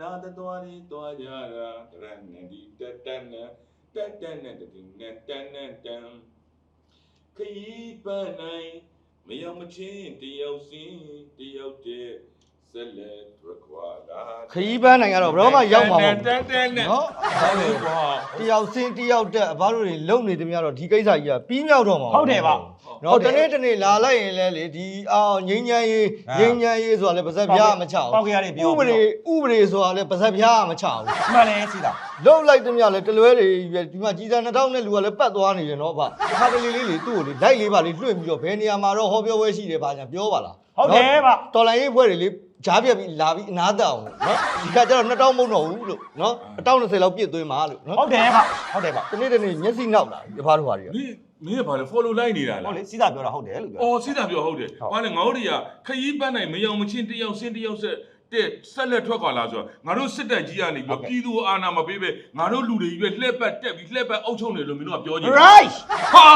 နာတသွားနေသွားကြတာတရဏဒီတတန်နတတန်နတတိနတန်နတန်ခရီးပန်းနိုင်မရောက်မချင်းတယောက်စင်းတယောက်တည်းဆက်လက်ထွက်ခွာလာခရီးပန်းနိုင်ကတော့ဘယ်တော့မှရောက်မှာမဟုတ်တန်တန်နဲ့နော်ဟုတ်လေကွာတယောက်စင်းတယောက်တက်အဘတို့တွေလုံနေသမျှတော့ဒီကိစ္စကြီးကပြီးမြောက်တော့မှာဟုတ်တယ်ဗျ နော်တနေ့တနေ့လာလိုက်ရင်လည်းလေဒီအောင်ငိမ့်ချမ်းရေးအာငိမ့်ချမ်းရေးဆိုတာလည်းပါဇက်ပြားမချပေါက်ကြရတယ်ပြောဥပဒေဥပဒေဆိုတာလည်းပါဇက်ပြားမချဘူးမှန်တယ်စီတာလှုပ်လိုက်သမျှလည်းတလွဲတွေပဲဒီမှာကြီးစား2000နဲ့လူကလည်းပတ်သွားနေတယ်နော်ဗျတစ်ခါတလေလေးလေသူ့ကိုလေလိုက်လေးပါလေးလွှင့်ပြီးတော့ဘယ်နေရာမှာတော့ဟောပြောပွဲရှိတယ်ဗျာညာပြောပါလားဟုတ်တယ်ဗျတော်လိုင်းရေးဖွဲ့တွေလေဂျားပြက်ပြီးလာပြီးအနာတအောင်လို့နော်ဒီကကျတော့2000မုံတော့ဘူးလို့နော်1020လောက်ပြည့်သွင်းပါလို့နော်ဟုတ်တယ်ဗျဟုတ်တယ်ဗျတနေ့တနေ့မျက်စိနောက်လာဒီဖားတို့ဟာတွေက မင်းမင်းကဘာလဲ follow လိုက်နေတာဟုလားတ်လေစီတာပြောတာဟုတ်တယ်လို့ပြောအော်စိတ်ဓာတ်ပြောဟုတ်တယ်ဟုတ်။ဘာလဲငါတို့တွေကခရီးပန်းနိုင်မယောင်မချင်းတယောက်စင်းတယောက်ဆက်တဲ့ဆက်လက်ထွက်ခွာလာဆိုတော့ငါတို့စစ်တပ်ကြီးကနေပြီးတော့ပြည်သူအာဏာမပေးပဲငါတို့လူတွေကြီးပဲလှည့်ပတ်တက်ပြီးလှည့်ပတ်အုပ်ချုပ်နေလို့မင်းတို့ကပြောကြည့် right ဟာ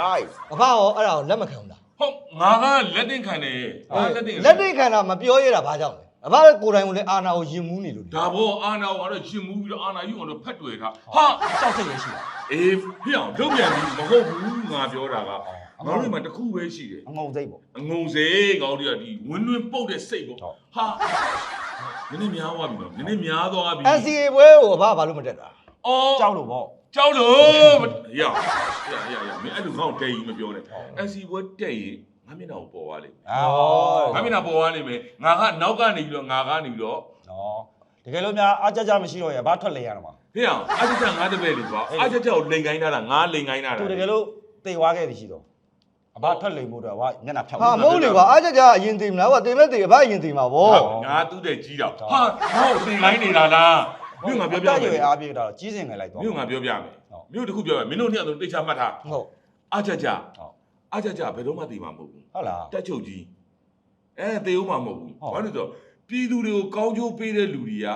right အဖရောအဲ့ဒါကိုလက်မခံဘူးလားဟုတ်ငါကလက်တင်ခံတယ်ငါလက်တင်လက်တိတ်ခန္ဓာမပြောရတာဘာကြောင့်လဲ အဖကကိုယ်တိုင်ကိုလည်းအာနာကိုယင်မူးနေလို့လေဒါဘောအာဏာကိုငါတို့ရှင်မူပြီးတော့အာဏာယူအောင်လို့ဖတ်တွေ့ထားဟာတောက်စိတ်ရရှိတာအေးပြအောင်လုပ်ပြန်ပြီမဟုတ်ဘူးငါပြောတာကငါတို့ဒီမှာတစ်ခုပဲရှိတယ်အငုံစိတ်ပေါ့အငုံစေငါတို့တွေကဒီဝင်းတွင်းပုတ်တဲ့စိတ်ပေါ့ဟုတ်ဟာနည်းနည်းများသွားပြီနော်နည်းနည်းများသွားပြီ NCA ပွဲကိုအဖကဘာလို့မတက်တာအော်ကြောက်လို့ပေါ့ကြောက်လို့ရရရရမင်းအဲ့လိုငါ့ကိုတဲကြီးမပြောနဲ့ဟုတ်အစီဘွဲတက်ရင် ငါမျက်နှာကိုပေါ်သွားလိမ့်အော်ငါမျက်နှာပေါ်သွားလိမ့်မယ်ငါကနောက်ကနေပြီးတော့ငါကနေပြီးတော့နော်တကယ်လို့များအားကြကြမရှိတော့ရဘာထွက်လဲရတော့မှာဖေအောင်အချက်ချက်ငါတပည့်လေကွာအချက်ချက်ကိုလိန်ကိုင်းထားတာငါလိန်ကိုင်းထားတာသူတကယ်လို့တေသွားခဲ့ပြီရှိတော့အဘာထွက်လိမ့်ဖို့တော့ဟာမျက်နှာဖြောက်ဟာမဟုတ်လေကွာအားကြကြအရင်သိမလားကွာတင်မဲ့တင်အဖအရင်သိမှာဗောငါသူ့တဲ့ကြီးတော့ဟာဟောလိန်ကိုင်းနေတာလားမြို့ငါပြောပြတမယ်ရွယ်အားပြေတော့ကြီးစင်ငယ်လိုက်တော့မြို့ငါပြောပြမယ်ဟုတ်မြို့တစ်ခုပြောမယ်မင်းတို့နှစ်ယောက်တော့တိတ်ချမှတ်ထားဟုတ်အချက်ချက်ဟုတ် အချက်ချက်ဘယ်တော့မှသိမှာမဟုတ်ဘူးဟုတ်လားတက်ချုပ်ကြီးအဲသေဦးမှာမဟုတ်ဘူးဟုတ်ဘာလို့လဲဆိုတော့ပြည်သူတွေကိုကောင်းကျိုးပေးတဲ့လူတွေက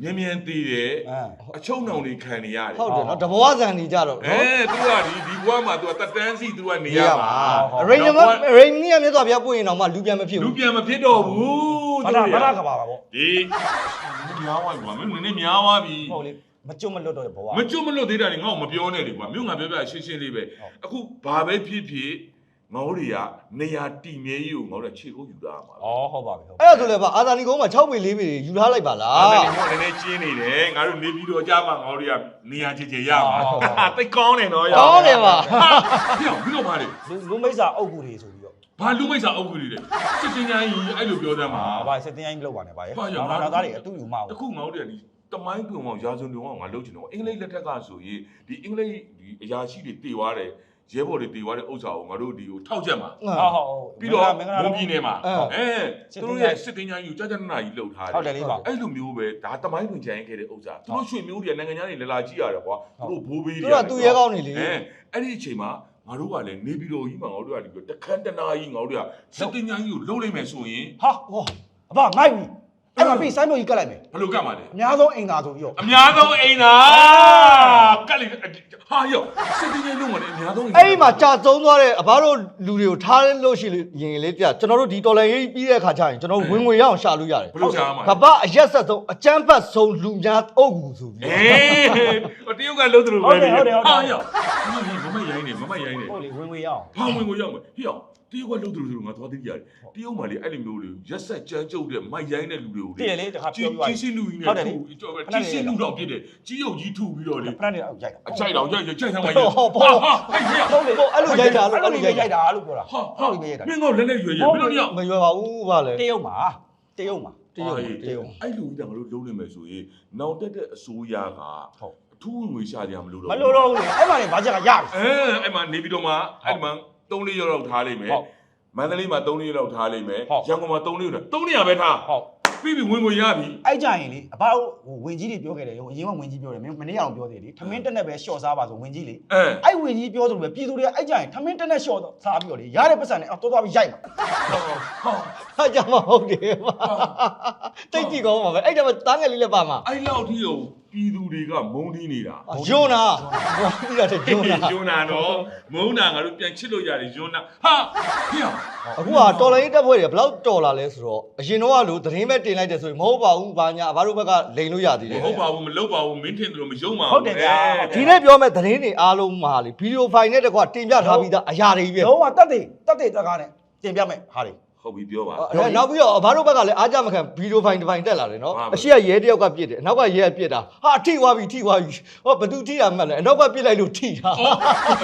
မြန်မြန်သေးတယ်အမ်အချုံနှောင်တွေခံနေရတယ်ဟုတ်တယ်နော်တဘဝဇန်နေကြတော့အဲနော်သူကဒီဒီဘွားမှာသူကတက်တန်းစီသူကနေရမှာအရိန်နမအရိန်နီးရမြတ်စွာဘုရားပွင့်ရင်တော့မှလူပြန်မဖြစ်လူဘူးပြန်မဖြစ်တော့ဘူးဘာသာဘာသာကပါပါပေါ့ဒီများသွားပြီကွာမင်းနည်းနည်းများသွားပြီဟုတ်လေ မကြွမလွတ်တော့ဘဝမကျွတ်မလွတ်သေးတာတွေငါ့ကိုမပြောနဲ့လေကွာမြို့ငါပြောပြရှင်းရှင်းလေးပဲဟုတ်အခုဘာပဲဖြစ်ဖြစ်ငါတို့တွေကနေရာတီမြဲကြီးကိုငါတို့ကခြေကုပ်ယူတာမှာဩဟုတ်ပါပြီဟုတ်အဲ့ဒါဆိုလည်းဗျအာသာနီကုန်းမှာ6ပေ4ပေယူထားလိုက်ပါလားအဲ့ဒါလည်းနည်းနည်းကျင်းနေတယ်ငါတို့နေပြီးတော့ကြာမှငါတို့တွေကနေရာချေချေရမှာတိတ်ကောင်းတယ်နော်ကောင်းတယ်ပါပြောင်းပြီးတော့ပါလေလူလူမိတ်စာအုပ်ကူတွေဆိုပြီးတော့ဘာလူမိတ်စာအုပ်ကြီးတွေစစ်တင်ကြီးအဲ့လိုပြောသမ်းမှာအာဘာစက်တင်ကြီးမလုပ်ပါနဲ့ဗျာဘာကြောင့်နောက်နောက်သားတွေအတူယူမအောင်တခုငါတို့တွေဒီ တမိုင်းပြုံအောင်ရာဇွန်တုံအောင်ငါလုပ်ချင်တော့အင်္ဂလိပ်လက်ထက်ကဆိုရင်ဒီအင်္ဂလိပ်ဒီအရာရှိတွေတည်သွားတယ်ရဲဘော်တွေတည်သွားတဲ့ဥစ္စာကိုငါတို့ဒီကိုထောက်ချက်မှာဟုတ်ဟုတ်ဟုတ်ပြီးတော့မင်္ဂလာမွန်ပြည်နယ်မှာအဲအဲစစ်သူတင်တို့ကြီးရဲ့စစ်တင်ကြီးကိုကြာကြာနာနာကြီးလှုပ်ထားဟုတ်တတယ်ယ်လေးပါအဲ့လိုမျိုးပဲဒါတမိုင်းတွင်ကြံခဲ့တဲ့ဥစ္စာသူတို့ရွှေမျိုးတွေနိုင်ငံသားတွေလာလာကြည့်ရတယ်ကွာသူတို့ဘိုးဘေးသူတွေကသူရဲကောင်းနေလေအဲအဲ့ဒီအချိန်မှာငါတို့ကလည်းနေပြည်တော်ကြီးမှာငါတို့ကဒီတခန်းတနာကြီးငါတို့ကစစ်တင်ကြီးကိုလှုပ်လိုက်မယ်ဆိုရင်ဟာဟောအဘငိုက်ပြီ အဲ့မှာပြီးစိုင်းမျိုးကြီးကတ်လိုက်မယ်ဘယ်လိုကတ်မှာလဲအများဆုံးအိမ်သာဆိုပြီးတော့အများဆုံးအိမ်သာကတ်လိုက်ဟာယောစစ်တင်ကြီးလုံးမလဲအများဆုံးအိမ်သာအဲ့ဒီမှာကြာသုံးသွားတဲ့အဘတို့လူတွေကိုထားလို့ရှိရင်လေပြကျွန်တော်တို့ဒီတော်လိုင်းရေးပြီးတဲ့အခါကျရင်ကျွန်တော်တို့ဝင်ငွေရအောင်ရှာလို့ရတယ်ဘယ်လိုရှာမှာကပအရက်ဆက်ဆုံးအကျန်းဖတ်ဆုံးလူများအုပ်ကူဆိုပြီးအေးတရုတ်ကလုံးတယ်လို့ပဲဟာယောမမရိုင်းနေမမရိုင်းနေဟုတ်လေဝင်ဝင်ရအောင်ဘာဝင်ကိုရောက်မယ်ဟေ့အောင် တရုတ်ကလုံးတယ်လို့ငါသွားသိရတယ်တရုတ်မှလေအဲ့လိုမျိုးလေရက်ဆက်ကြမ်းကြုတ်တဲ့မိုက်ရိုင်းတဲ့လူတွေကိုတည့်ရလေတခါကြီးပြောပြပါကြီးစီလူကြီးနဲ့ဟုတ်တယ်လေထူကြီးစီလူတော့ပြစ်တယ်ကြီးရုပ်ကြီးထူပြီးတော့လေဖရန်နေအောင်ရိုက်တာအချိုက်တော့ရိုက်ရိုက်ချိုက်ဆမ်းပါဟောဟောဟောဟာဟဲ့ဟေ့ဟုတ်လေဟိုအဲ့လိုရိုက်တာလို့အဲ့လိုအဲ့လိုရိုရိုက်က်တာတာလို့ပြောတာဟာဟာဟုတ်ပြီရိုက်တာမင်းကလည်းလည်းရွယ်ရွယ်မင်းတို့ညမရွယ်ပါဘူးဗာလေတရုတ်မှာတရုတ်မှာတရုတ်အဲ့တရုတ်အဲ့လူကြီးတံငါတို့လုံးနေမယ်ဆိုရင်နောက်တက်တဲ့အစိုးရကဟုတ်အထူးငွေရှာကြမလို့တော့မလို့တော့ဘူးလေအဲ့မှာနေဘာချက်ကရပြီအဲအဲ့မှာနေပြီးတော့မှအဲ့မှာ 3လေးရောက်လောက်ထားလိုက်မယ်ဟုတ်မန္တလေးမှာ3လေးလောက်ထားလိုက်မယ်ဟုတ်ရန်ကုန်မှာ3လေးလောက်3နေရာပဲထားဟုတ်ပြီးပြီဝင်ဝင်ရပြီအဲ့ကြရင်လေအဘောက်ဟိုဝင်ကြီးတွေပြောခဲ့တယ်ဟိုအရင်ကဝင်ကြီးပြောတယ်မင်းမနေ့အောင်ပြောသေးတယ်လေထမင်းတက်နဲ့ပဲရှော့စားပါဆိုဝင်ကြီးလေအဲအဲ့ဝင်ကြီးပြောသလိုပဲပြည်သူတွေကအဲ့ကြရင်ထမင်းတက်နဲ့ရှော့စားပြီးတော့လေရတဲ့ပတ်စံနဲ့အော်တော်တော်ပြီးရိုက်မှာဟာဟာကြမဟုတ်တယ်ဗာတိတ်ကြည့်ကောင်းပါပဲအဲ့ဒါမှတားငယ်လေးလည်းပါမှာအဲ့လောက်ထိကို ပြပြည်သူတွေကမုန်းတီးနေတာယွန်းနာဟောပြီးတာတဲ့ယွန်းနာယွန်းနာနော်မုန်းနာငါတို့ပြန်ချစ်လို့ရတယ်ယွန်းနာဟာဟေ့အခုကတော်လိုင်းတက်ဖွဲ့တွေဘယ်လောက်တော်လာလဲဆိုတော့အရင်တော့ကလို့သတင်းပဲတင်လိုက်တယ်ဆိုရင်မဟုတ်ပါဘူးဘာညာဘာတို့ဘက်ကလိန်လို့ရသေးမတယ်ဟုတ်ပါဘူးမလုပ်ပါဘူးမင်းထင်တယ်လို့မယုံပါဘူးဟုတ်တယ်ဗျာဒီနေ့ပြောမဲ့သတင်းတွေအားလုံးမှာလေဗီဒီယိုဖိုင်နဲ့တကွာတင်ပြထားပြီးသားအရာတွေပဲလုံးဝတက်တယ်တက်တယ်တကားနဲ့တင်ပြမယ်ဟာတွေ ဟုတ်ပြီပြောပါအဲနောက်ပြီးတော့ဘာတို့ဘက်ကလည်းအားကြမခံဗီဒီယိုဖိုင်တစ်ဖိုင်တက်လာတယ်နော်ဟုတ်ပါဘူးအရှိကရဲတယောက်ကပြစ်တယ်အနောက်ကရဲကပြစ်တာဟာထိသွားပြီထိသွားပြီဟောဘသူထိတာမှတ်လဲအနောက်ကပြစ်လိုက်လို့ထိတာအော်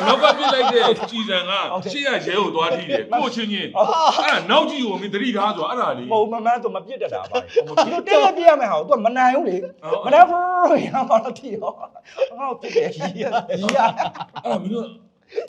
အနောက်ကပြစ်လိုက်တဲ့ကြည်စံကရှေ့ရရဲကိုသွားထိတယ်ကိုချင်းချင်းအဲ့ဒါနောက်ကြည့်ကိုမင်းသတိထားဆိုအဲ့ဒါလေးမဟုတ်မမှန်တော့မပြစ်တတ်တာပါဒီလိုတက်ရက်ပြရမယ်ဟာကိုသူကမနိုင်ဘူးလေမနိုင်ဘူးရမှာတော့ထီရောငါ့ကိုပြစ်တယ်ရီရရီရအဲ့ဒါမင်းတို့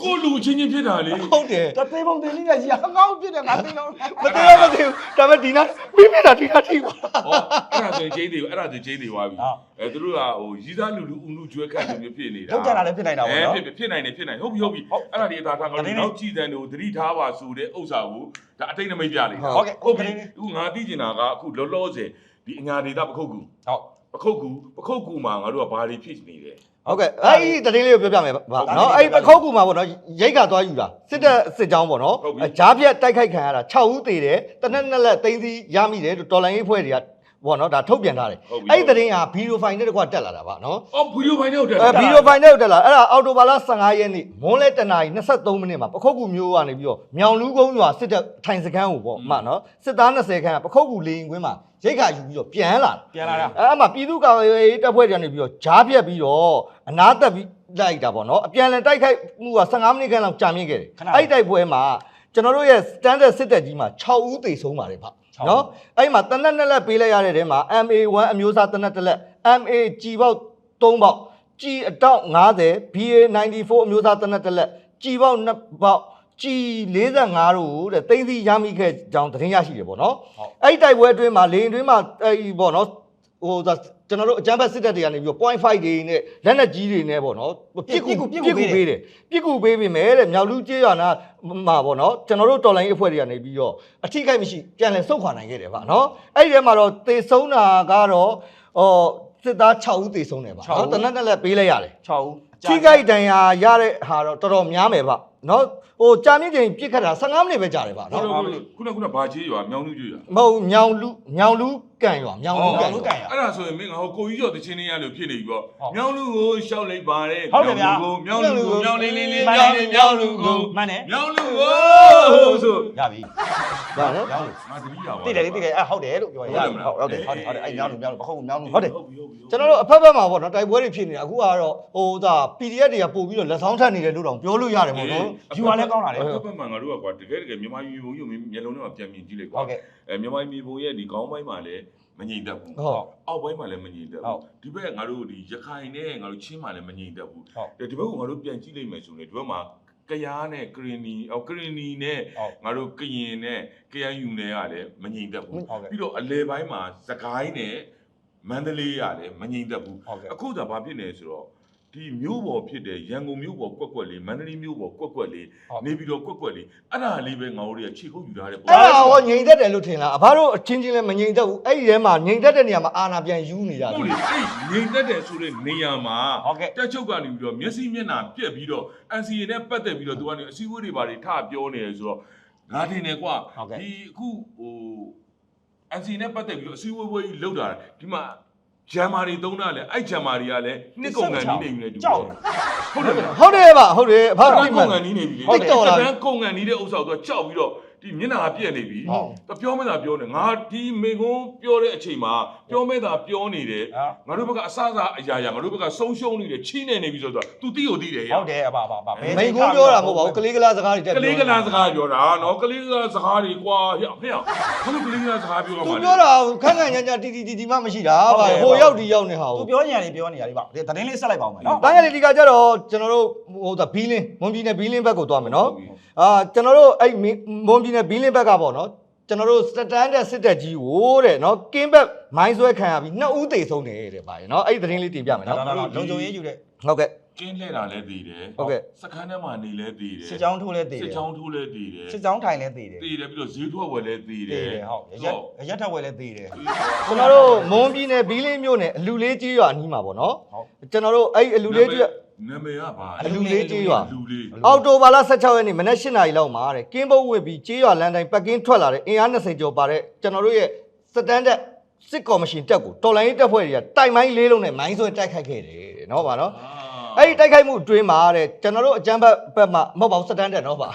ကိုလူချင်းချင်းဖြစ်တာလေဟုတ်တယ်တသေးပုံသေးလေးကရီရငါ့ကိုပြစ်တယ်ငါသိတော့မသိတော့မသိဘူးဒါပေမဲ့ဒီနာပြစ်ပြတာထိတာထိသွားဟောအဲ့ဒါဆိုရင်ကျင်းသေးဘူးအဲ့ဒါဆိုကျင်းသေးသွားပြီအဲသူတို့ကဟိုရီးသားလူလူဦးလူကျွဲခတ်လူမျိုးဖြစ်နေတာထုတ်ကြတာလည်းဖြစ်နိုင်တာပေါ့နော်ဖြစ်ဖြစ်နိုင်တယ်ဖြစ်နိုင်ဟုတ်ပြီဟုတ်ပြီအဲ့ဒါဒီအသာထားငါတို့နောက်ကြည့်တဲ့တို့သတိထားပါဆိုတဲ့ဥစ္စာကိုဒါအတိတ်နမိတ်ပြလိုက်တာဟုတ်ကဲ့ဟုတ်ပြီအခုငါသိကျင်တာကအခုလောလောဆယ်ဒီအညာဒေတာပခုတ်ကူဟုတ် ပခုတ်ကူပခုတ်ကူမှာငါတို့ကဘာတွေဖြစ်နေတယ်ဟုတ်ကဲ့အဲ့ဒီသတင်းလေးကိုပြောပြမယ်ဗျနော်အဲ့ဒီပခုတ်ကူမှာပေါ့နော်ရိတ်ကသွားယူတာစစ်တပ်စစ်ကြောင်းပေါ့နော်ဂျားပြက်တိုက်ခိုက်ခံရတာ6ဦးသေတယ်တနက်နှစ်လက်သိန်းစီရမိတယ်လို့တော်လိုင်းရေးဖွဲ့တွေက ပေါ့နော်ဒါထုတ်ပြန်ထားတယ်အဲ့ဒီသတင်းကဗီဒီယိုဖိုင်နဲ့တကွာတက်လာတာပါနော်အော်ဗီဒီယိုဖိုင်နဲ့ဟုတ်တယ်အဲဗီဒီယိုဖိုင်နဲ့တက်လာအဲ့ဒါအော်တိုဘာလ15ရက်နေ့မွန်းလဲတနာရီ23မိနစ်မှာပခုတ်ကူမျိုးကနေပြီးတော့မြောင်လူကုန်းရွာစစ်တပ်ထိုင်စခန်းကိုပေါ့မှနော်စစ်သား20ခန်းကပခုတ်ကူလေရင်ကွင်းမှာရိတ်ခါယူပြီးတော့ပြန်လာပြန်လာတာအဲ့အမှပြည်သူ့ကာကွယ်ရေးတပ်ဖွဲ့တွေကနေပြီးတော့ဂျားပြက်ပြီးတော့အနာတက်ပြီးလိုက်တာပေါ့နော်အပြန်လည်တိုက်ခိုက်မှုက15မိနစ်ခန့်လောက်ကြာမြင့်ခဲ့တယ်အဲ့ဒီတိုက်ပွဲမှာကျွန်တော်တို့ရဲ့ standard စစ်တပ်ကြီးမှာ6ဦးသေဆုံးပါတယ်ဗျ နော်အဲ့ဒီမှာတနက်နှစ်လက်ပေးလိုက်ရတဲ့တဲမှာ MA1 အမျိုးအစားတနက်တစ်လက် MA ကြီးပေါက်3ပေါက်ကြီးအတောက်90 BA94 အမျိုးအစားတနက်တစ်လက်ကြီးပေါက်2ပေါက်ကြီး45တို့တဲ့သိသိရမိခဲ့ကြောင်းသတင်းရရှိတယ်ပေါ့နော်အဲ့ဒီတိုက်ပွဲအတွင်းမှာလေရင်အတွင်းမှာအဲ့ဒီပေါ့နော်ဟိုဒါ ကျွန်တော်တို့အကြမ်းဖက်စစ်တပ်တွေကနေပြီးတော့ point 5တွေနဲ့လက်နက်ကြီးတွေနဲ့ပေါ့နော်ပြစ်ကူပြစ်ကူပေးတယ်ပြစ်ကူပေးပြီမဲ့တဲ့မြောက်လူကျေးရွာနာမှာပေါ့နော်ကျွန်တော်တို့တော်လိုင်းအဖွဲ့တွေကနေပြီးတော့အထိခိုက်မရှိပြန်လည်ဆုတ်ခွာနိုင်ခဲ့တယ်ဗျနော်အဲ့ဒီထဲမှာတော့သေဆုံးတာကတော့ဟောစစ်သား6ဦးသေဆုံးတယ်ဗျနော်တနက်တက်လက်ပေးလိုက်ရတယ်6ဦးထိခိုက်ဒဏ်ရာရတဲ့ဟာတော့တော်တော်များမယ်ဗျနော်ဟိုကြာမြင့်ချိန်ပြစ်ခတ်တာ15မိနစ်ပဲကြာတယ်ဗျဟုတ်နော်တယ်ခုနကခုနဘာကြီးရွာမြောင်းလူကြီးရွာမဟုတ်မြောင်လူမြောင်လူကန်ရွာမြောင်လူကန်လူရွာကန်ရအဲ့ဒါဆိုရင်မင်းကဟိုကိုကြီးကျော်တချင်းလေးရလို့ဖြစ်နေပြီပေါ့ဟုတ် မြောင်းလူကိုရှောက်လိုက်ပါတယ်ဟုတ်တယ်ဗျာ မြောင်းလူကိုမြောင်းလေးလေးလေးမှန်မြောတယ်င်းလေးမြောင်းလူကိုမှန်တယ်မြောင်းလူကိုဆိုရပြီဒါနော်ရောင်းလို့ငါသတိရပါတိတယ်လေတိတယ်အဲ့ဟုတ်တယ်လို့ပြောရဟုတ်တယ်မလားဟုတ်တယ်ဟုတ်တယ်ဟုတ်တယ်အဲ့မြောင်းလို့မြောင်းလို့ဘခုမြောင်းလို့ဟုတ်တယ်ဟုတ်ပြီဟုတ်ပြီကျွန်တော်တို့အဖက်ဖက်မှာပေါ့နော်တိုက်ပွဲတွေဖြစ်နေတာအခုကတော့ဟိုဒါ PDF တွေကပို့ပြီးတော့လက်ဆောင်ထပ်နေတယ်လို့တောင်ပြောလို့ရတယ်ပေါ့နော် ယူရလဲကောင်းလာတယ်ဘက်ဘက်မှာငါတို့ကကွာတကယ်တကယ်မြန်မာပြည်ဘုံကြီးကိုမျက်လုံးထဲမှာပြန်မြင်ကြည့်လိုက်ကွာဟုတ်ကဲ့ အဲမြန်မာပြည်ဘုံရဲ့ဒီခေါင်းပိုင်းမှာလည်း မငြိမ်သက်ဘူးဟုတ်အောက်ပိုင်းမှာလည်းမငြိမ်သက်ဟုတ်ဘူးဒီဘက်ငါတို့ဒီရခိုင်နဲ့ငါတို့ချင်းမှာလည်းမငြိမ်သက်ဘူးဟုတ်ဒါဒီဘက်ကငါတို့ပြန်ကြည့်လိုက်မယ်ဆိုရင်ဒီဘက်မှာကရားနဲ့ကရင်နီအော်ကရင်နီနဲ့ဟုတ်ငါတို့ကရင်နဲ့ KNU နဲ့ကလည်းမငြိမ်သက်ဘူးဟုတ်ကဲ့ပြီးတော့အလဲပိုင်းမှာစကိုင်းနဲ့မန္တလေးကလည်းမငြိမ်သက်ဘူးဟုတ်ကဲ့အခုသာဘာဖြစ်နေလဲဆိုတော့ ဒီမြို့ပေါ်ဖြစ်တဲ့ရန်ကုန်မြို့ပေါ်ကွက်ကွက်လေးမန္တလေးမြို့ပေါ်ကွက်ကွက်လေးဟုတ်နေပြီးတော့ကွက်ကွက်လေးအဲ့ဒါလေးပဲငါတို့တွေကခြေခုပ်ယူထားတဲ့ပုံအဲ့ဒါဟောငြိမ်သက်တယ်လို့ထင်လားအဘတို့အချင်းချင်းလည်းမငြိမ်သက်ဘူးအဲ့ဒီထဲမှာငြိမ်သက်တဲ့နေရာမှာအာနာပြန်ယူနေကြတယ်ဟုတ်လေအဲ့ငြိမ်သက်တယ်ဆိုတဲ့နေရာမှာဟုတ်ကဲ့တက်ချုပ်ကနေပြီးတော့မျက်စိမျက်နှာပြက်ပြီးတော့ NCA နဲ့ပတ်သက်ပြီးတော့သူကနေအစည်းအဝေးတွေဘာတွေထပြောနေတယ်ဆိုတော့ငါထင်တယ်ကွာဟုတ်ကဲ့ဒီအခုဟို NCA နဲ့ပတ်သက်ပြီးတော့အစည်းအဝေးပွဲကြီးလုပ်တာဒီမှာ ဂျမ်မာတွေသုံးတာလေအဲ့ဂျမ်မာတွေကလည်းနှစ်ကုန်ကန်နီးနေပြီလေတူကြောက်ဟုတ်တယ်မလားဟုတ်တယ်ဗျဟုတ်တယ်အဘဘာတို့လို့ဒီကုန်မှာကန်နီးနေပြီလေဟုတ်တော်လားတန်းကုန်ကန်နီးတဲ့ဥစ္စာကိုသူကကြောက်ပြီးတော့ ဒီမျက်နှာပြက်နေပြီဟုတ်သူပြောမဲ့တာပြောနေငါဒီမေကုန်းပြောတဲ့အချိန်မှာပြောမဲ့တာပြောနေတယ်ဟာငါတို့ဘက်ကအစအစအရာရာငါတို့ဘက်ကဆုံးရှုံးနေတယ်ချီးနေနေပြီဆိုတော့ तू တိကိုတိတယ်ရဟုတ်တယ်အပါအပါအပါမိန်ကုန်းပြောတာမဟုတ်ပါဘူးကလေးကလားစကားတွေတက်ကလေးကလာစကားပြောတာနော်ကလေးကလာစကားတွေကွာဟဲ့ဟဲ့ဘာလို့ကလေးကလာစကားပြောရသူမှာလဲပြောတာခန့်ခန့်ညာညာတီတီတီတီမှမရှိတာဗျဟိုရောက်ဒီရောက်နေဟာသူကိုပြောညာနေပြောနေရလေးပါဒီသတင်းလေးဆက်လိုက်ပါဦးမယ်နော်တန်းရည်ဒီကကြတော့ကျွန်တော်တို့ဟိုဒါဘီလင်းမွန်ပြည်နယ်ဘီလင်းဘက်ကိုသွားမယ်နော်အာကျွန်တော်တို့အဲ့မွန်ပြည်နယ်ဘီလင်းဘက်ကပေါ့နော်ကျွန်တော်တို့စတန်ဒတ်စစ်တက်ကြီးကိုတဲ့နော်ကင်းဘက်မိုင်းဆွဲခံရပြီးနှစ်ဦးသေဆုံးတယ်တဲ့ဗျာနော်အဲ့ဒီသတင်းလေးတင်ပြမယ်နော်နော်လုံခြုံရေးယူတဲ့ဟုတ်ကဲ့ကင်းလှည့်တာလည်းတည်တယ်ဟုတ်ကဲ့စခန်းထဲမှာနေလည်းတည်တယ်စစ်ကြောင်းထိုးလဲတည်တယ်စစ်ချောင်းထိုးလည်းတည်တယ်စစ်ကြောင်းထိုင်လဲတည်တယ်တည်တယ်ပြီးတော့ဈေးထွက်ဝယ်လည်းတည်တတယ်ည်တယ်ဟုတ်ရက်ရက်ထက်ဝဲလဲတည်တယ်ကျွန်တော်တို့မွန်ပြည်နယ်ဘီလင်းမြို့နယ်အလူလေးကြီးရွာအနီးမှာပေါ့နော်ဟုတ်ကျွန်တော်တို့အဲ့အလူလေးကြီးရွာ နာမည်ကဘာအလူလေးကြေးရွာလူလေးအောက်တိုဘာလ16ရက်နေ့မနက်8နာရီလောက်မှာတဲ့ကင်းဘုတ်ဝစ်ပြီးကြေးရွာလမ်းတိုင်းပက်ကင်းထွက်လာတဲ့အင်အား20ကျော်ပါတဲ့ကျွန်တော်တို့ရဲ့စတန်ဒတ်စစ်ကော်မရှင်တက်ကိုတော်လိုင်းရေးတပ်ဖွဲ့တွေကတိုင်မိုင်းလေးလုံးနဲ့မိုင်းဆွဲတိုက်ခိုက်ခဲ့တယ်နော်ဗာနော်အဲ့ဒီတိုက်ခိုက်မှုအတွင်းမှာတဲ့ကျွန်တော်တို့အကြမ်းဖက်ဘက်မှမဟုတ်ပါဘူးစတန်ဒတ်နော်ဗာ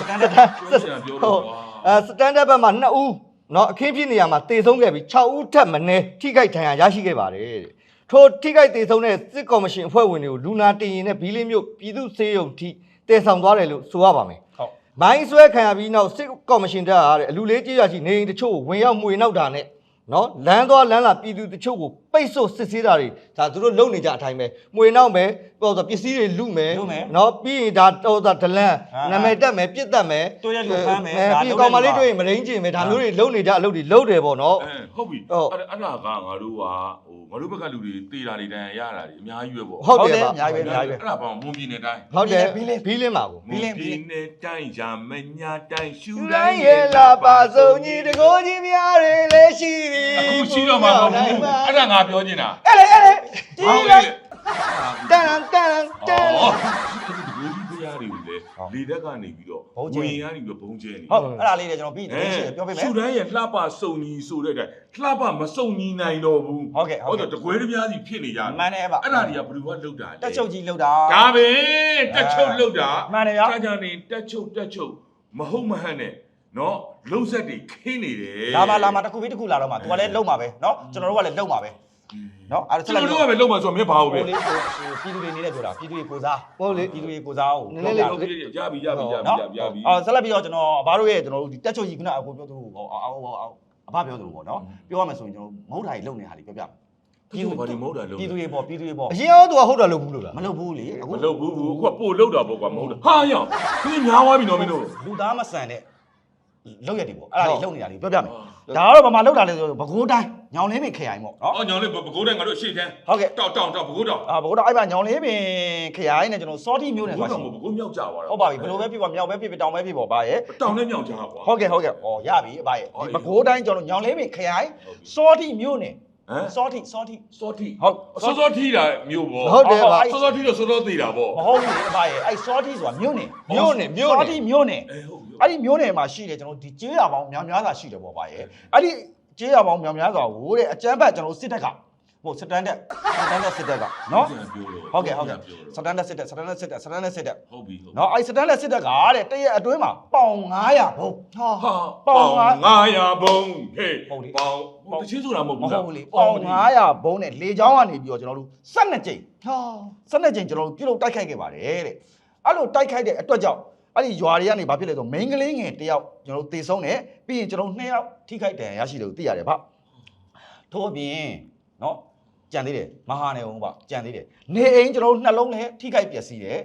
စတန်ဒတ်ပြောလို့ဟုတ်အဲစတန်ဒတ်ဘက်မှ2ဦးနော်အခင်းဖြစ်နေရမှာတေဆုံးခဲ့ပြီး6ဦးထက်မနည်းထိခိုက်ဒဏ်ရာရရှိခဲ့ပါတယ်တဲ့ ထိုထိခိုက်တေဆုံးတဲ့စစ်ကော်မရှင်အဖွဲ့ဝင်တွေကိုလူနာတင်ရင်နဲ့ဘီလင်းမြို့ပြည်သူ့စေယုံထိတည်ဆောင်သွားတယ်လို့ဆိုရပါမယ်ဟုတ်မိုင်းဆွဲခံရပြီးနောက်စစ်ကော်မရှင်တပ်အားတဲ့အလူလေးကြေးရရှိနေအိမ်တချို့ကိုဝင်ရောက်မှွေနောက်တာနဲ့နော်လမ်းသွားလမ်းလာပြည်သူတချို့ကို ပိတ်ဆို့စစ်ဆေးတာတွေဒါသူတို့လုပ်နေကြအတိုင်းပဲမှွေနောက်မယ်ဟိုဆိုပစ္စည်းတွေလုမယ်လုမယ်နော်ပြီးရင်ဒါတော့ဒါဒလန်အာနာမည်တက်မယ်ပြစ်တက်မယ်တွေ့တဲ့လူဖမ်းမယ်အဲဒါပြီးလုပ်ကောင်မတဲ့လူလေးတွေ့ရင်မရင်းကျင်မယ်ဒါမျိုးတွေလုပ်နေကြအလုပ်တွေလုပ်တယ်ပေါ့နော်အဲဟုတ်ပြီဟုတ်အဲ့အဲ့ဒါကငါတို့ကဟိုငါတို့ဘက်ကလူတွေတေးတာတွေတန်ရရတာတွေအများကြီးပဲပေါ့ဟုတ်တယ်ဟုတ်တယ်ပါအများကြီးပဲအဲ့ဒါဘာမွန်ပြည်နယ်တိုင်းဟုတ်တယ်ဘီလင်းဘီလင်းပါကိုဘီလင်းဘီလင်းနဲ့တိုင်းရမညာတိုင်းရှူလူတိုင်းရဲ့လာပါဆုံးကြီးတကိုးကြီးများတွေလည်းရှိသည်အခုရှိတော့မှာမဟုတ်ဘူးအဲ့ဒါငါပြောနေတာ အဲ့လေအဲ့လေဒီ ဟုတ် လေ လေ တန်တန်တန် အော်ဒီလိုကြီးဖရားတွေကိုလေလေတက်ကနေပြီးတော့ဝင်ရနေပြီးတော့ဘုံကျဲနေ ဟုတ်အဲ့ဒါလေးတွေကျွန်တော်ပြီးတယ်ရှိတယ်ပြောပြမယ် ရှူတိုင်းရဲ့လှပစုံညီဆိုတဲ့အတိုင်းလှပမစုံညီနိုင်တော့ဘူး ဟုတ်ကဲ့ဟုတ်ကဲ့ တော့တကွဲတပြားစီဖြစ်နေကြတယ် မှန်တယ်ပါ အဲ့ဒါတွေကဘယ်လိုကလောက်တာလဲ တက်ချုပ်ကြီးလောက်တာ ဒါပဲတက်ချုပ်လောက်တာ မှန်တယ်ဗျာ ကြာကြာနေတက်ချုပ်တက်ချုပ်မဟုတ်မဟန်နဲ့နော်လုံးဆက်တွေခင်းနေတယ် လာမလာမတစ်ခုပြီးတစ်ခုလာတော့မှာ तू ကလည်းလုံမှာပဲเนาะကျွန်တော်တို့ကလည်းလုံမှာပဲ နော်အဲ့ဒါဆက်ကျွန်လိုက်တော်တို့ကပဲလုံမှာဆိုတော့မင်းဘာဟုတ်လဲဟိုလေဟိုပြည်သူတွေနေနဲ့ပြောတာပြည်သူတွေကိုစားဟုတ်လေပြည်သူတွေကိုစားအောင်နည်းနည်းလေး ရပြီရပြီရပြီရပြီရပြီ အော်ဆက်လိုက်ပြီးတော့ကျွန်တော်အဘတို့ရဲ့ကျွန်တော်တို့ဒီတက်ချိုကြီးခုနအကိုပြောသူဟောအော်အော်အော်အဘပြောသူပေါ့နော်ပြောရမယ်ဆိုရင်ကျွန်တော်မဟုတ်တာကြီးလုံနေဟာလေးပြောပြမယ်ပြည်သူတွေပေါ့ပြည်သူတွေပေါ့အရင်ရောသူကဟုတ်တယ်လို့ဘူးလို့လားမလုပ်ဘူးလေအခု မလုပ်ဘူးအခုကပို့လောက်တာပေါ့ကွာမဟုတ်လားဟာရောခင်းများသွားပြီနော်မင်းတို့ လူသားမဆန်တဲ့လောက်ရက်တွေပေါ့အဲ့ဒါတွေလောက်နေတာတွေပြောပြမယ်ဒါကတော့ဗမာလောက်တာလဲဆိုတော့ဘကိုးတိုင်း ညောင်လင်းပင်ခရိုင်ပေါ့နော်အော်ညောင်လေးဘကိုးတဲ့ငါတို့ရှေ့တန်းဟုတ်ကဲ့တောက်တောက်တောက်ဘကိုးတောက်အာဘကိုးတိုင်းအဲ့မှာညောင်လင်းပင်ခရိုင်နဲ့ကျွန်တော်စောတိမျိုးနဲ့ဘကိုးဆိုတောက်ရှိဘကိုးမြောက်ကြသွားတာဟုတ်ပါပြီဘယ်လိုပဲဖြစ်ပါမြောက်ပဲဖြစ်ဖြစ်တောင်ပဲဖြစ်ပါပါရဲ့တောင်နဲ့မြောက်ကြကွာဟုတ်ကဲ့ဟုတ်ကဲ့ဩရပြီအဘရဲ့ဟုတ်ပြီဘကိုးတိုင်းကျွန်တော်ညောင်လင်းပင်ခရိုင်ဟုတ်ပြီစောတိမျိုးနဲ့ဟမ်စောတိစောတိစောတိဟုတ်စောစောထီတာမြို့ပေါ့ဟုတ်တယ်ပါစောစောထီတော့စောစောသေးတာပေါ့မဟုတ်ဘူးလေအဘရဲ့အဲ့စောတိဆိုတာမြို့နယ်မြို့နယ်မြို့နယ်စောတိမြို့နယ်အဲဟုတ်ပြီအဲ့ဒီမြို့နယ်မှာရှိတယ်ကျွန်တော်ဒီကျေးရွာပေါင်းများများစွာရှိတယ်ပေါ့ဗျာရဲ့အဲ့ဒီ ကျေးရွာပေါင်းများများစွာကိုတဲ့အကျန်းဖတ်ကျွန်တော်စစ်တပ်ကဟိုစတန်ဒတ်စတန်ဒတ်စစ်တပ်ကနော်ဟုတ်ကဲ့ဟုတ်ကဲ့စတန်ဒတ်စစ်တပ်စတန်ဒတ်စစ်တပ်စတန်ဒတ်စစ်တပ်ဟုတ်ပြီဟုတ်နော်အဲ့စတန်ဒတ်စစ်တပ်ကတဲ့တရက်အတွင်းမှာပေါင်900ဘုံဟာဟာပေါပေါင်င်ငါ900ဘုံဟေးဟုတ်လေပေါင်ပေါင်တချင်းဆိုတာမဟုတ်မဘူးဟုလားတ်ဘူးလေပေါင်900ဘုံနဲ့လေချောင်းကနေပြီးတော့ကျွန်တော်တို့12ကြိမ်ဟာ12ကြိမ်ကျွန်တော်တို့ပြုတ်တိုက်ခိုက်ခဲ့ပါတယ်တဲ့အဲ့လိုတိုက်ခိုက်တဲ့အတွက်ကြောင့် အဲ့ဒီရွာတွေကနေဘာဖြစ်လဲဆိုမိန်းကလေးငယ်တယောက်ကျွန်တော်တို့တေဆုံးတယ်ပြီးရင်ကျွန်တော်တို့2ယောက်ထိခိုက်ဒဏ်ရာရရှိတယ်လို့သိရတယ်ဗျထို့အပြင်နော်ကြံသေးတယ်မဟာနယ်အောင်ဗျကြံသေးတယ်နေအိမ်ကျွန်တော်တို့နှလုံးလည်းထိခိုက်ပျက်စီးတယ်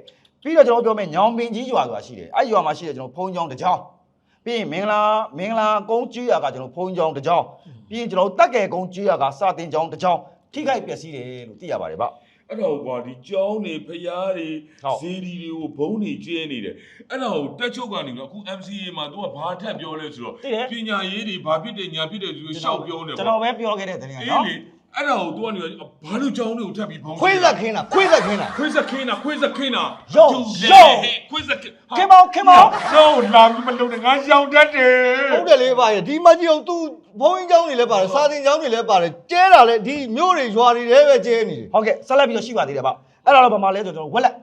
ပြီးတော့ကျွန်တော်တို့ပြောမယ်ညောင်ပင်ကြီးရွာဆိုတာရှိတယ်အဲ့ဒီရွာမှာရှိတယ်ကျွန်တော်ဖုံးချောင်းတစ်ချောင်းပြီးရင်မင်္ဂလာမင်္ဂလာကုန်းကျွော်ကကျွန်တော်ဖုံးချောင်းတစ်ချောင်းပြီးရင်ကျွန်တော်တို့တက်ငယ်ကုန်းကျွော်ကစာတင်ချောင်းတစ်ချောင်းထိခိုက်ပျက်စီးတယ်လို့သိရပါတယ်ဗျ အဲ့တော့ကွာဒီကြောင်းနေဖျားတွေဟုတ်ဇီဒီတွေကိုဘုံနေကျဲနေတယ်အဲ့တော့တက်ချုပ်ကနေတော့အခု MCA မှာ तू ကဘာထက်ပြောလဲဆိုတော့သိတယ်ပညာရေးတွေဘာဖြစ်တယ်ညာဖြစ်တယ်သူရှောက်ပြောနေကျွန်တော်ပဲပြောခဲ့တဲ့တင်ကအေးနော် အဲ့ဒါကို तू ကနေဘာလို့ကြောင်းတွေကိုထပ်ပြီးဘောင်းခွေးဆက်ခင်းတာခွေးဆက်ခင်းတာ ခွေးစက်ခင်းတာခွေးစက်ခင်းတာ Yo, yo. ခွေးစက်ခင်းဟာ ခင်မောင်ခင်မောင် no လာမလုံနဲ့ငါရောင်တတ်တယ်ဟုတ်တယ်လေပါရဒီမကြီးအောင် तू ဘုံကြီးကျောင်းနေလဲပါတယ်စာသင်ကျောင်းနေလဲပါတယ်ကျဲတာလဲဒီမြို့တွေရွာတွေတဲပဲကျဲနေတယ် ဟုတ်ကဲ့ဆက်လက်ပြီးတော့ရှိပါသေးတယ်ဗျအဲ့ဒါတော့ဘာမှလဲဆိုတော့ကျွန်တော်ဝက်လက်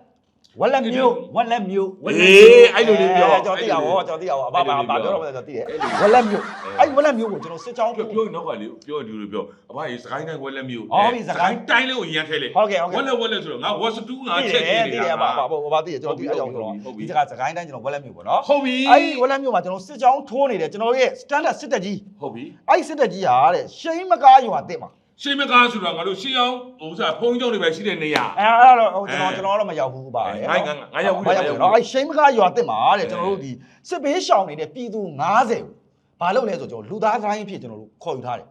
ဝက်လက်မျိုးဝက်လက်မျိုးအေးအဲ့လိုလေးပြောကျွန်တော်သိရပါဘောကျွန်တော်သိရပါဘာဘာဘာပြောတော့မလဲကျွန်တော်သိတယ်ဝက်လက်မျိုးအဲ့ဝက်လက်မျိုးကိုကျွန်တော်စစ်ချောင်းပြောပြောနောက်ကလေပြောဒီလိုပြောအဘကြီးစကိုင်းတိုင်းဝက်လက်မျိုးဟုတ်ပြီစကိုင်းတိုင်းလေးကိုရန်ထဲလေဟုတ်ကဲ့ဟုတ်ကဲ့ဝက်လက်ဝက်လက်ဆိုတော့ငါဝက်စတူးငါသိချက်တကြည့်ယ်နေသိတာတယ်ဘာဘာဘာဘာသိတယ်ကျွန်တော်သိအကြောင်းကျွန်တော်ဒီစကားစကိုင်းတိုင်းကျွန်တော်ဝက်လက်မျိုးပေါ့နော်ဟုတ်ပြီအဲ့ဒီဝက်လက်မျိုးမှာကျွန်တော်စစ်ချောင်းထိုးနေတယ်ကျွန်တော်ရဲ့ standard စစ်တပ်ကြီးဟုတ်ပြီအဲ့ဒီစစ်တပ်ကြီးဟာတဲ့ရှိမကားရွာတက်မှာ ရှင်းမကားဆိုတာငါတို့ရှင်းအောင်ဥစ္စာဖုံးကြောင်းတွေပဲရှိတဲ့နေရာ အဲအဲ့ဒါတော့ကျွန်တော်ကျွန်တော်တော့မရောက်ဘူးပါငါငါငါရောက်ဘူးဘာရောက်ဘူးနော်အဲ့ရှိမကားရွာတက်မှာတဲ့ကျွန်တော်တို့ဒီစစ်ဘေးရှောင်နေတဲ့ပြည်သူ90ကိုဘာလုပ်လဲဆိုကျွန်တော်လူသားတိုင်းဖြစ်ကျွန်တော်တို့ခေါ်ယူထားတယ်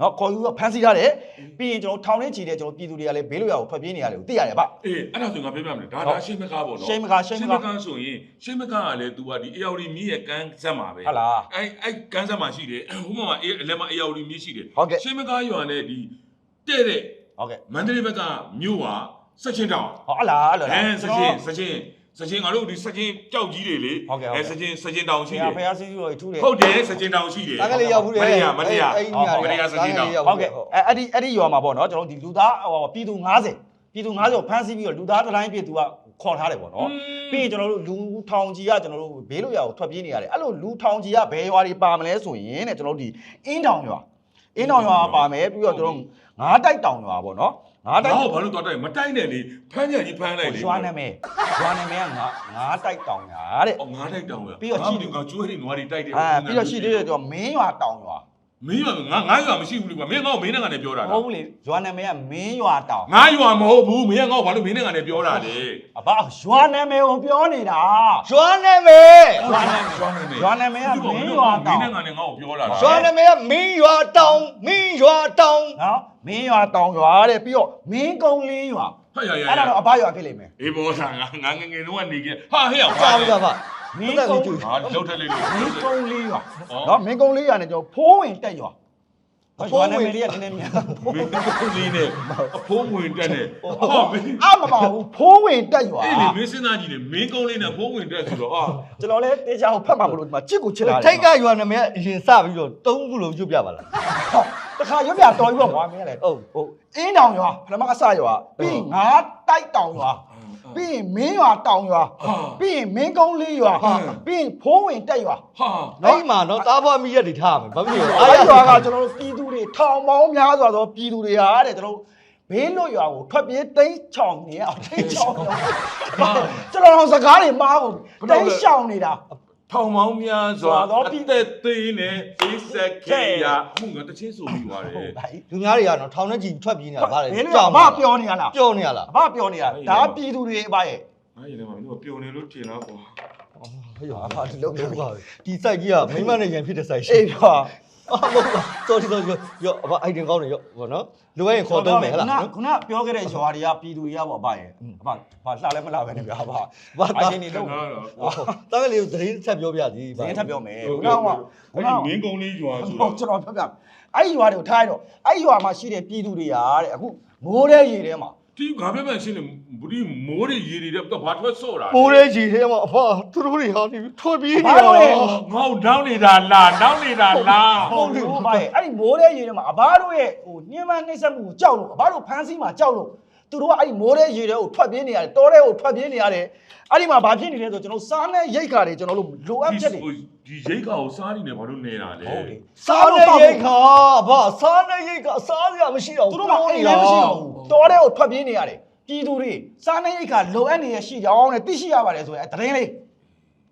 နော်ခေါ်ယူတော့ဖမ်းဆီးထားတယ်ပြီးရင်ကျွန်တော်ထောင်ထဲချီတဲ့ကျွန်တော်ပြည်သူတွေကလည်းဘေးလွတ်ရာကိုထွက်ပြေးနေရတယ်ကိုသိရတယ်ဗျအေးအဲ့ဒါဆိုငါပြောပြမယ်ဒါဟုတ်ဒါရှင်းမကားပေါ့နော်ရှင်းမကားရှင်းမကားဆိုရင်ရှင်းမကားကလည်း तू ကဒီအေယော်ရီမြည်ရဲ့ကန်းဇက်မှာပဲဟုတ်လားအဲ့အဲ့ကန်းဇက်မှာရှိတယ်ဟိုမှာအေးအလဲမှာအေယော်ရီမြည်ရှိတယ်ဟုတ်ကဲ့ရှင်းမကားရွာနဲ့ဒီတဲ့တဲ့ဟုတ်ကဲ့မန္တလေးဘက်ကမြို့ကစက်ချင်းတောင်ဟောအလားအဲ့လိုအဲစချင်းစချင်း စချင်းငါတို့ဒီစချင်းကြောက်ကြီးတွေလေဟုတ်ကဲ့ဟုတ်ကဲ့ စချင်းစချင်းတောင်ရှိရှင်တယ်ဖယားစီးစီးကိုထူးတယ်ဟုတ်တယ်စချင်းတောင်ရှိတယ်တားကလေးရောက်ဘူးလေမတရားမတရားအဲ့ဒီညာမတရားစချင်းတောင်ဟုတ်ကဲ့အဲအဲ့ဒီအဲ့ဒီရွာမှာပေါ့နော်ကျွန်တော်ဒီလူသားဟောပြည်သူ90ပြည်သူ90ကိုဖမ်းဆီးပြီးတော့လူသားတစ်တိုင်းပြည်သူကခေါ်ထားတယ်ပေါ့နော်ပြီးရင်ကျွန်တော်တို့လူထောင်ကြီးကကျွန်တော်တို့ဘေးလွတ်ရာကိုထွက်ပြေးနေရတယ်အဲ့လိုလူထောင်ကြီးကဘယ်ရွာတွေပါမလဲဆိုရင်တဲ့ကျွန်တော်တို့ဒီအင်းတောင်ရွာအင်းတောင်ရွာပါမယ်ပြီးတော့ကျွန်တော်ငါးတိုက်တောင်ရွာပေါ့နော် ငါးတိုက်ဟောဘာလို့တော့တိုက်မတိုက်နဲ့လေဖမ်းကြကြီးဖမ်းလိုက်လေရွာနာမည်ရွာနာမည်ကငါငါးတိုက်တောင်ရွာတဲ့အော်ငါးတိုက်တောင်ပဲပြီးတော့ကြည့်ငါကျွေးနေနွားတွေတိုက်တယ်အာပြီးတော့ရှိသေးတယ်ကျွန်တော်မင်းရွာတောင်ရွာ မင်းရွာငါငါရွာမရှိဘူးလေကွာမင်းငါ့ကိုမင်းနဲ့ကနေပြောတာမလားဟုတ်ဘူးလေရွာနာမည်ကမင်းရွာတောင်ငါရွာမဟုတ်ဘူးမင်းကငါ့ကိုဘာလို့မင်းနဲ့ကနေပြောတာလဲအဘရွာနာမည်ကိုပြောနေတာရွာနာမည်ရွာနာမည်ရွာနေမယ်ရွာနာမည်ကမင်းရွာမတောင်င်းနဲ့ကနေငါ့ကိုပြောတာလားရွာနာမည်ကမင်းရွာတောင်မင်းရွာတောင်နော်မင်းရွာတောင်ရွာတဲ့ပြီးတော့မင်းကုန်းလေးရွာဟာရရအဲ့ဒါတော့အဘရွာဖြစ်လိမ့်မယ်အေးဘောစားငါငါငငယ်တော့ကနေခဲ့ဟာဟဲ့အောင်ကြားဘူးကပါ မင်းကုန်းဟာလောက်ထက်လေးလို့မင်းကုန်းလေးရွာဩနော်မင်းကုန်းလေးရွာနဲ့ကျွန်တော်ဖိုးဝင်တက်ရွာရွာနာမည်လေးကနည်းနည်းများမင်းကလေးနဲ့အဖိုးဝင်တက်နေဟာမင်းအမမဘူးဖိုးဝင်တက်ရွာအေးလေမင်းစဉ်းစားကြည့်လေမင်းကုန်းလေးနဲ့ဖိုးဝင်တက်ဆိုတော့ဟာကျွန်တော်လည်းတေချာကိုဖတ်မှာမလို့ဒီမှာချစ်ကိုချစ်လာတယ်ထိတ်ကရွာနာမည်ကအရင်စပြီးတော့သုံးခုလုံးကျွတ်ပြပါလားတခါရွတ်ပြတော်ပြီပေါ့ကွာမင်းလည်းဟုတ်ဟုတ်အင်းတောင်ရွာပထမအစရွာပြီးရင်ငါးတိုက်တောင်ရွာ ပြီးရင်မင်းရွာတောင်ရွာပြီးရင်မင်းကုန်းလေးရွာပြီးရင်ဖိုးဝင်တက်ရွာဟာအဲ့မှာတော့တားဖွားမိရက်တွေထားရမယ်ဘာဖြစ်လို့အဲ့ရွာကကျွန်တော်တို့ပြည်သူတွေထောင်ပေါင်းများစွာသောပြည်သူတွေဟာတဲ့ကျွန်တော်တို့ဘေးလွတ်ရွာကိုထွက်ပြေးတိမ်းချောင်နေအောင်တိမ်းချောင်နေကျွန်တော်တို့စကားတွေမှားဖို့တိမ်းရှောင်နေတာ ထောင်မောင်းများစွာစွာသောအသက်သေးနဲ့အေးဆက်ခဲ့ရမှုငါတချင်းဆိုပြီးသွားတယ်ဟုတ်ပါပြီလူများတွေကတော့ထောင်နဲ့ကြည့်ထွက်ပြေးနေတာဗါလေဘေးလွတ်ရွာအမပြောနေရလားပြောနေရလားအမပြောနေတာဒါပြည်သူတွေအဘရဲ့ငါရင်ထဲမှာမင်းတို့ပျော်နေလို့ထင်လားကွာဟေးဟာဟာဒီလုံးလုံးပါဒီစိုက်ကြီးကမိမနဲ့ရန်ဖြစ်တဲ့စိုက်ရှိအေးပြောအာ မဟုတ်ပါ sorry sorry ရောအဘအိုက်တင်ကောင်းတယ်ရောဟောနော်လူဝဲရင်ခေါ်သုံးမယ်ဟလားခုနခုနပြောခဲ့တဲ့ရွာတွေကပြည်သူတွေကပေါ့အဘရဲ့အဘဘာလှလည်းမလှပဲနေပြအဘဘာဘာသာချင်းနေလို့ငါတော့တားကလေးကိုသတင်းဆက်ပြောပြစီဒီထပ်ပြောမယ်ခုခုနနကကခုနကမင်းကုန်းလေးရွာဆိုဟုတော့တ်ကျွန်တော်ပြောပြအဲ့ဒီရွာတွေကိုထားရတော့အဲ့ဒီရွာမှာရှိတဲ့ပြည်သူတွေရာတဲ့အခုမိုးတဲ့ရေထဲမှာ ဒီငါပြပြရှင်းနေဘူးဒီမိုးတွေရေတွေတော့ဘာထွက်ဆော့တာပိုးရဲကြီးထဲမှာအဖသူတို့တွေဟာဒီထွက်ပြေးနေဘာရလို့လဲငါ့ကိုတောင်းနေတာလားတောင်းနေတာလားဟုတ်တယ်ဟုတ်ပါရဲ့အဲ့ဒီမိုးတဲ့ရေထဲမှာအဘတို့ရဲ့ဟိုညှဉ်းပန်းနှိမ့်ဆက်မှုကိုကြောက်လို့အဘတို့ဖမ်းဆီးမှာကြောက်လို့ သူတို့ကအဲ့ဒီမိုးတဲ့ရေထဲကိုထွက်ပြေးနေရတယ်တောထဲကိုထွက်ပြေးနေရတယ်အဲ့ဒီမှာဘာဖြစ်နေလဲဆိုကျွန်တော်စားနဲ့ရိတ်ခါတွေကျွန်တော်တို့လိုအပ်ချက်တွေဒီရိတ်ခါကိုစားနေတယ်ဘာလို့နေတာလဲဟုတ်တယ်စားနေရိတ်ခါဘာစားနေရိတ်ခါစားရမရှိတော့သူတို့ကအိမ်လည်းမရှိတော့ဘူးတောထဲကိုထွက်ပြေးနေရတယ်ပြည်သူတွေစားနဲ့ရိတ်ခါလိုအပ်နေရရှိကြောင်းနဲ့သိရှိရပါတယ်ဆိုရင်အဲသတင်းလေး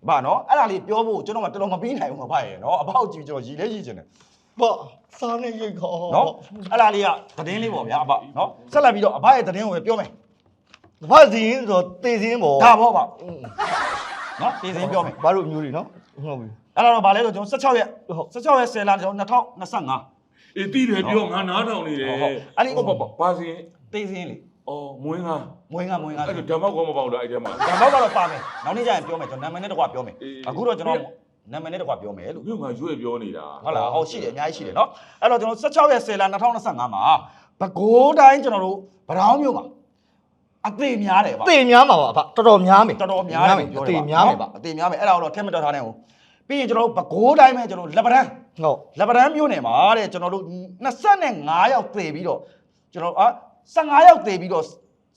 ဘာနော်အဲ့ဒါလေးပြောဖို့ကျွန်တော်ကတော်တော်မပြီးနိုင်ဘူးမဖတ်ရနော်အဘောက်ကြည့်ကျွန်တော်ရည်လဲရည်ချင်တယ် ဘာစားနေရိတ်ခါနော်အဲ့ဒါလေးကသတင်းလေးပေါ့ဗျာအဘနော်ဆက်လက်ပြီးတော့အဘရဲ့သတင်းကိုပဲပြောမယ်ဘာစီရင်ဆိုတေစင်းပေါ့ဒါပေါ့ဗျနော်ဒီသတင်းပြောမယ်ဘာလို့မျိုးတွေနော်ဟုတ်ပြီအဲ့ဒါတော့ဗာလဲဆိုကျွန်တော်16ရက်ဟုတ်16ရက်10လကျွန်တော်2025အေးတိတယ်ပြောငါနားထောင်နေတယ်ဟုတ်ဟုတ်အဲ့ဒီဟုတ်ပါပါဘာစင်သိစင်းလေအော်မွေးငါမွေးငါမွေးငါအဲ့ဒါဓမ္မကောမပေါက်လားအဲ့ထဲမှာဒါတော့ကတော့ပါမယ်နောက်နေ့ကျရင်ပြောမယ်ကျွန်တော်နာမည်နဲ့တကွပြောမယ်အေးအခုတော့ကျွန်တော် နာမည်နဲ့တကွပြောမယ်လို့ မြို့ငါရွေ့ပြောနေတာ ဟုတ်လားဟုတ်ရှိတယ်အများကြီးရှိတယ်เนาะအဲ့တော့ကျွန်တော်16ရက်10လ2025မှာပဲခူးတိုင်းကျွန်တော်တို့ဗရောင်းမြို့မှာအသေးများတယ်ဗျ တေများမှာပါအဖတော်တော်များမယ် တော်တော်များတယ်ပြောတယ် တေများမယ်ပါ အသေးများမယ်အဲ့ဒါတော့ထက်မတော်ထားနိုင်ဘူးပြီးရင်ကျွန်တော်တို့ပဲခူးတိုင်းမှာကျွန်တော်လက်ပတန်း ဟုတ် လက်ပတန်းမြို့နယ်မှာတဲ့ကျွန်တော်တို့25ယောက်သေပြီးတော့ကျွန်တော်အာ15ယောက်သေပြီးတော့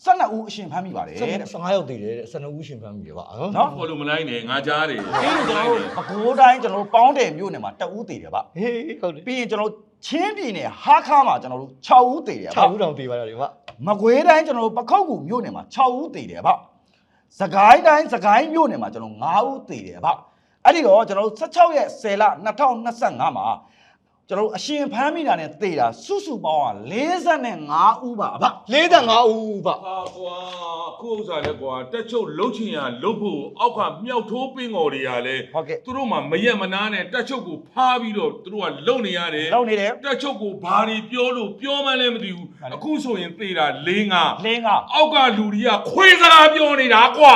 12ဦးအရှင်ဖမ်းမိပါတယ်တဲ့ 15ရောက်တည်တယ်တဲ့12ဦးရှင်ဖမ်းပြီပါနော်နော်ဟောလို့မလိုက်နဲ့ငါကြားတယ်ပြီးရင်ကျွန်တော်တို့ပဲခူးတိုင်းကျွန်တော်တို့ပေါင်းတယ်မြို့နယ်မှာ2ဦးသေတယ်ဗျဟေးဟုတ်တယ်ပြီးရင်ကျွန်တော်တို့ချင်းပြည်နယ်ဟားခါမှာကျွန်တော်တို့6ဦးသေတယ်ဗျ6ဦးတောင်တည်ပါရတယ်ဗျမကွေးတိုင်းကျွန်တော်တို့ပခောက်ကူမြို့နယ်မှာ6ဦးသေတယ်ဗျစကိုင်းတိုင်းစကိုင်းမြို့နယ်မှာကျွန်တော်9ဦးသေတယ်ဗျအဲ့ဒီတော့ကျွန်တော်တို့16ရက်10လ2025မှာ ကျွန်ကျွန်တော်တို့အရှင်ဖမ်းမိတာနဲ့သေတာစုစုပေါင်းက45ဦးပါအဖ45ဦးပါဟာကွာခုဥစ္စာလဲကွာတက်ချုပ်လှုပ်ချင်ရလှုပ်ဖို့အောက်ကမြောက်ထိုးပင်းငေါ်တွေကလည်းဟုတ်ကဲ့သူတို့မှမရက်မနာနဲ့တက်ချုပ်ကိုဖားပြီးတော့သူတို့ကလုံနေရတယ်လောက်နေတယ်တက်ချုပ်ကိုဘာတွေပြောလို့ပြောမှလည်းမသိဘူးဟုတ်တယ်အခုဆိုရင်သေတာ၄၅လင်းကအောက်ကလူတွေကခွေးစကားပြောနေတာကွာ